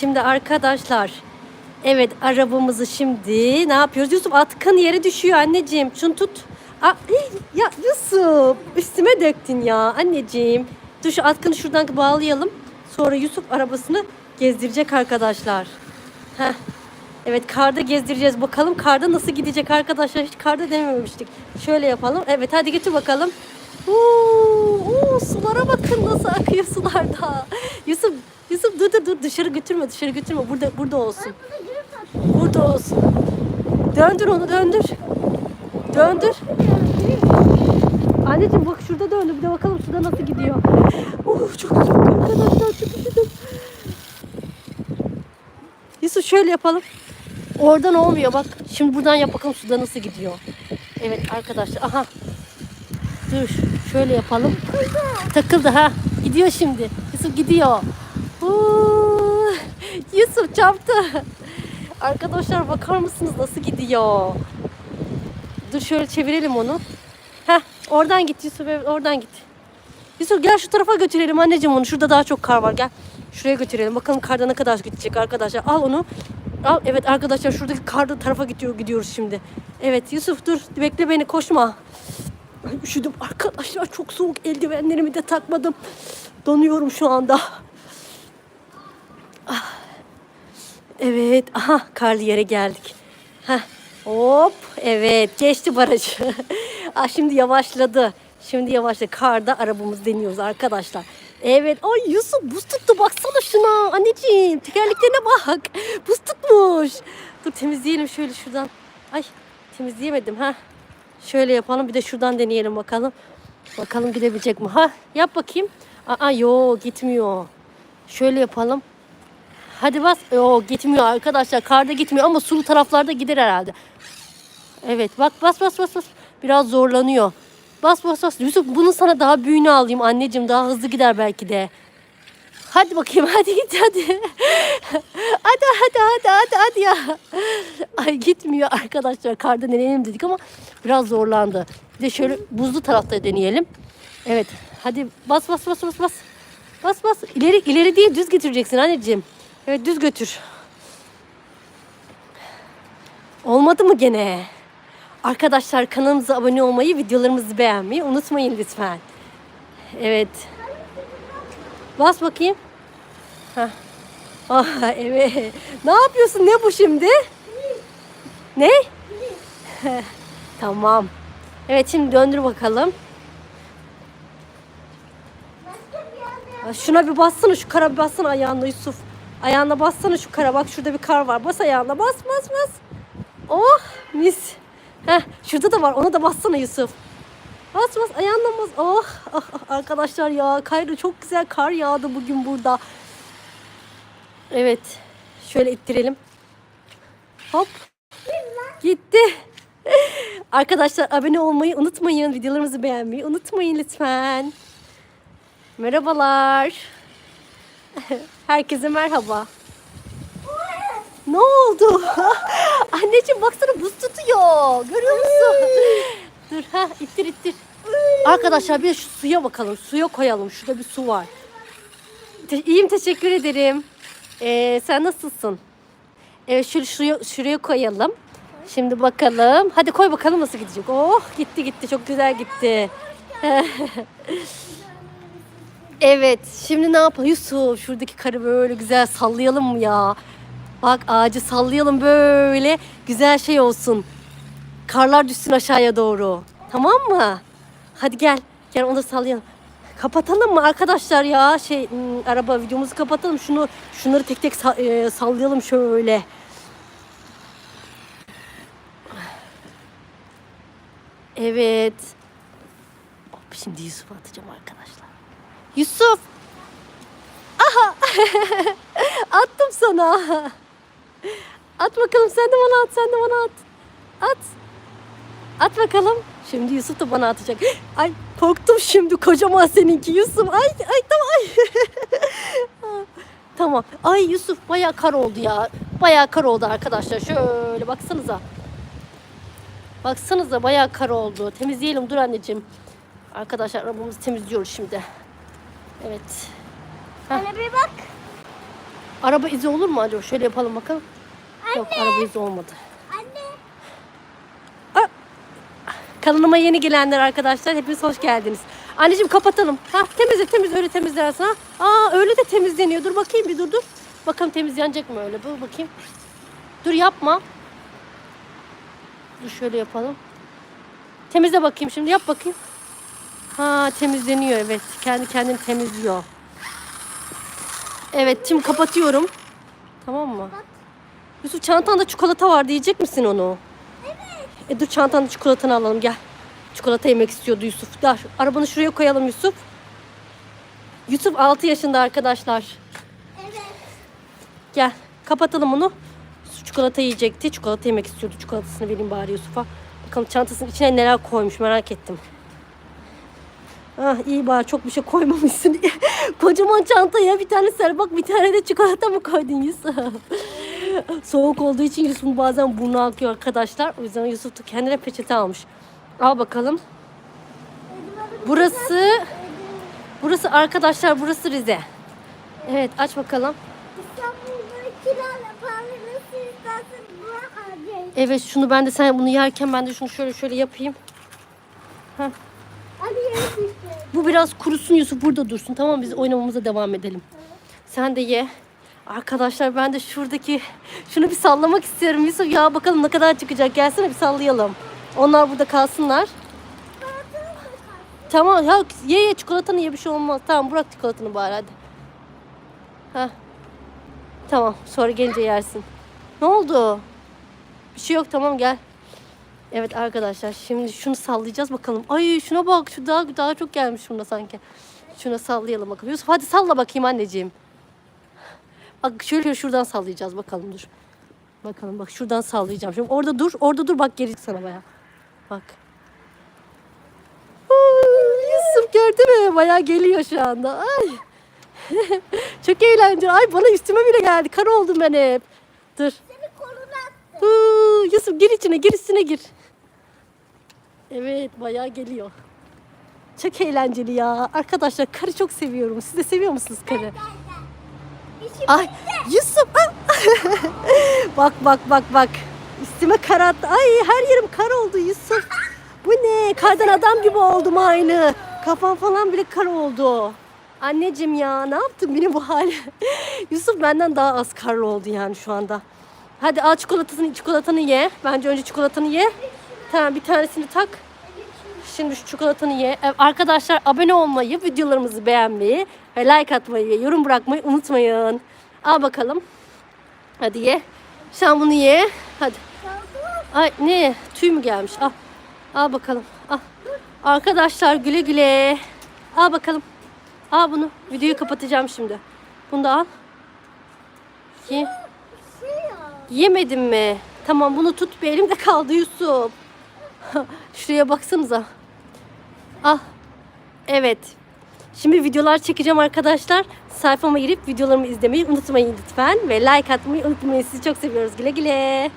Şimdi arkadaşlar evet arabamızı şimdi ne yapıyoruz? Yusuf atkın yere düşüyor anneciğim. Şunu tut. Aa, ya Yusuf üstüme döktün ya anneciğim. Dur şu atkını şuradan bağlayalım. Sonra Yusuf arabasını gezdirecek arkadaşlar. Heh. Evet karda gezdireceğiz. Bakalım karda nasıl gidecek arkadaşlar. Hiç karda dememiştik. Şöyle yapalım. Evet hadi götür bakalım. Oo, oo, sulara bakın nasıl akıyor sularda. Yusuf, Yusuf dur dur dur dışarı götürme dışarı götürme. Burada burada olsun. Burada olsun. Döndür onu döndür. Döndür. Anneciğim bak şurada döndü. Bir de bakalım şurada nasıl gidiyor. Oh çok güzel arkadaşlar. Çok güzel. Yusuf şöyle yapalım. Oradan olmuyor bak. Şimdi buradan yap bakalım suda nasıl gidiyor. Evet arkadaşlar. Aha. Dur şöyle yapalım. Takıldı ha. Gidiyor şimdi. Yusuf gidiyor. Yusuf çarptı. Arkadaşlar bakar mısınız nasıl gidiyor? Dur şöyle çevirelim onu. Heh, oradan git Yusuf oradan git. Yusuf gel şu tarafa götürelim anneciğim onu. Şurada daha çok kar var gel. Şuraya götürelim. Bakalım karda ne kadar gidecek arkadaşlar. Al onu. Al evet arkadaşlar şuradaki karda tarafa gidiyor gidiyoruz şimdi. Evet Yusuf dur bekle beni koşma. Ay, üşüdüm arkadaşlar çok soğuk eldivenlerimi de takmadım. Donuyorum şu anda. Ah. Evet aha karlı yere geldik. Heh. Hop evet geçti barajı. ah, şimdi yavaşladı. Şimdi yavaşladı. Karda arabamızı deniyoruz arkadaşlar. Evet. Ay Yusuf buz tuttu. Baksana şuna. Anneciğim tekerleklerine bak. Buz tutmuş. Dur temizleyelim şöyle şuradan. Ay temizleyemedim ha. Şöyle yapalım. Bir de şuradan deneyelim bakalım. Bakalım gidebilecek mi? Ha yap bakayım. Aa yo gitmiyor. Şöyle yapalım. Hadi bas. Yo gitmiyor arkadaşlar. Karda gitmiyor ama sulu taraflarda gider herhalde. Evet bak bas bas bas bas. Biraz zorlanıyor. Bas bas bas. Yusuf bunu sana daha büyüğünü alayım anneciğim. Daha hızlı gider belki de. Hadi bakayım hadi git hadi. hadi hadi hadi hadi hadi ya. Ay gitmiyor arkadaşlar. Karda deneyelim dedik ama biraz zorlandı. Bir de şöyle buzlu tarafta deneyelim. Evet. Hadi bas bas bas bas bas. Bas bas. İleri ileri değil düz getireceksin anneciğim. Evet düz götür. Olmadı mı gene? Arkadaşlar kanalımıza abone olmayı, videolarımızı beğenmeyi unutmayın lütfen. Evet. Bas bakayım. Hah. Ah evet. Ne yapıyorsun? Ne bu şimdi? Ne? tamam. Evet şimdi döndür bakalım. Şuna bir bassana şu kara bir bassana ayağına Yusuf. Ayağına bassana şu kara bak şurada bir kar var. Bas ayağına bas bas bas. Oh mis. Heh, şurada da var ona da bassana Yusuf. Bas bas ayağına bas. Oh, ah, arkadaşlar ya Kayra çok güzel kar yağdı bugün burada. Evet. Şöyle ittirelim. Hop. Gitti. Arkadaşlar abone olmayı unutmayın. Videolarımızı beğenmeyi unutmayın lütfen. Merhabalar. Herkese merhaba. Ne oldu? Anneciğim baksana buz tutuyor. Görüyor musun? Dur ha ittir ittir. Arkadaşlar bir de şu suya bakalım. Suya koyalım. Şurada bir su var. Te- İyiyim teşekkür ederim. Ee, sen nasılsın? Evet şöyle şuraya, şuraya koyalım. Şimdi bakalım. Hadi koy bakalım nasıl gidecek. Oh gitti gitti çok güzel gitti. evet şimdi ne yapalım? Yusuf şuradaki karı böyle güzel sallayalım mı ya? Bak ağacı sallayalım böyle güzel şey olsun. Karlar düşsün aşağıya doğru. Tamam mı? Hadi gel. Gel onu da sallayalım. Kapatalım mı arkadaşlar ya? Şey hmm, araba videomuzu kapatalım. Şunu şunları tek tek e, sallayalım şöyle. Evet. Şimdi Yusuf'u atacağım arkadaşlar. Yusuf! Aha! Attım sana. At bakalım sen de bana at, sen de bana at. At. At bakalım. Şimdi Yusuf da bana atacak. Ay korktum şimdi kocaman seninki Yusuf. Ay ay tamam ay. tamam. Ay Yusuf bayağı kar oldu ya. Bayağı kar oldu arkadaşlar. Şöyle baksanıza. Baksanıza bayağı kar oldu. Temizleyelim dur anneciğim. Arkadaşlar arabamızı temizliyoruz şimdi. Evet. Bana bir bak. Araba izi olur mu acaba? Şöyle yapalım bakalım. Yok araba izi olmadı. Anne. Kanalıma yeni gelenler arkadaşlar hepiniz hoş geldiniz. Anneciğim kapatalım. Ha temizle temiz öyle temizlersin ha. Aa öyle de temizleniyor. Dur bakayım bir dur dur. Bakalım temizlenecek mi öyle? Dur bakayım. Dur yapma. Dur şöyle yapalım. Temizle bakayım şimdi yap bakayım. Ha temizleniyor evet. Kendi kendini temizliyor. Evet şimdi kapatıyorum. Tamam mı? Yusuf çantanda çikolata var diyecek misin onu? E dur çantanda çikolatanı alalım gel. Çikolata yemek istiyordu Yusuf. Dur arabanı şuraya koyalım Yusuf. Yusuf 6 yaşında arkadaşlar. Evet. Gel kapatalım onu. Çikolata yiyecekti. Çikolata yemek istiyordu. Çikolatasını vereyim bari Yusuf'a. Bakalım çantasının içine neler koymuş merak ettim. Ah iyi bari çok bir şey koymamışsın. Kocaman çantaya bir tane sarı bak bir tane de çikolata mı koydun Yusuf? Soğuk olduğu için Yusuf'un bazen burnu akıyor arkadaşlar. O yüzden Yusuf da kendine peçete almış. Al bakalım. Burası burası arkadaşlar burası Rize. Evet aç bakalım. Evet şunu ben de sen bunu yerken ben de şunu şöyle şöyle yapayım. Heh. Bu biraz kurusun Yusuf burada dursun tamam biz oynamamıza devam edelim. Sen de ye. Arkadaşlar ben de şuradaki şunu bir sallamak istiyorum Yusuf ya bakalım ne kadar çıkacak gelsene bir sallayalım. Onlar burada kalsınlar. Tamam ya ye ye çikolatanı ye bir şey olmaz. Tamam bırak çikolatanı bari hadi. Heh. Tamam sonra gelince yersin. Ne oldu? Bir şey yok tamam gel. Evet arkadaşlar şimdi şunu sallayacağız bakalım. Ay şuna bak şu daha daha çok gelmiş bunda sanki. Şuna sallayalım bakalım. Yusuf hadi salla bakayım anneciğim. Bak şöyle şuradan sallayacağız bakalım dur. Bakalım bak şuradan sallayacağım. Şimdi orada dur orada dur bak geri sana baya. Bak. Yusuf gördün mü? Baya geliyor şu anda. Ay. çok eğlenceli. Ay bana üstüme bile geldi. Kar oldum ben hep. Dur. Seni Yusuf gir içine, gir içine gir. Evet, bayağı geliyor. Çok eğlenceli ya. Arkadaşlar karı çok seviyorum. Siz de seviyor musunuz karı? İşim Ay Yusuf. ah! bak bak bak bak. Üstüme kar attı. Ay her yerim kar oldu Yusuf. Bu ne? Kardan adam gibi oldum aynı. Kafam falan bile kar oldu. Anneciğim ya ne yaptın benim bu hali? Yusuf benden daha az karlı oldu yani şu anda. Hadi al çikolatasını, çikolatanı ye. Bence önce çikolatanı ye. Tamam bir tanesini tak. Şimdi şu çikolatanı ye. Arkadaşlar abone olmayı, videolarımızı beğenmeyi, ve like atmayı ve yorum bırakmayı unutmayın. Al bakalım. Hadi ye. Sen bunu ye. Hadi. Ay ne? Tüy mü gelmiş? Al. Al bakalım. Al. Arkadaşlar güle güle. Al bakalım. Al bunu. Videoyu kapatacağım şimdi. Bunu da al. Ye. şey ya. Yemedin mi? Tamam bunu tut bir elimde kaldı Yusuf. Şuraya baksanıza. Al. Evet. Şimdi videolar çekeceğim arkadaşlar. Sayfama girip videolarımı izlemeyi unutmayın lütfen. Ve like atmayı unutmayın. Sizi çok seviyoruz. Güle güle.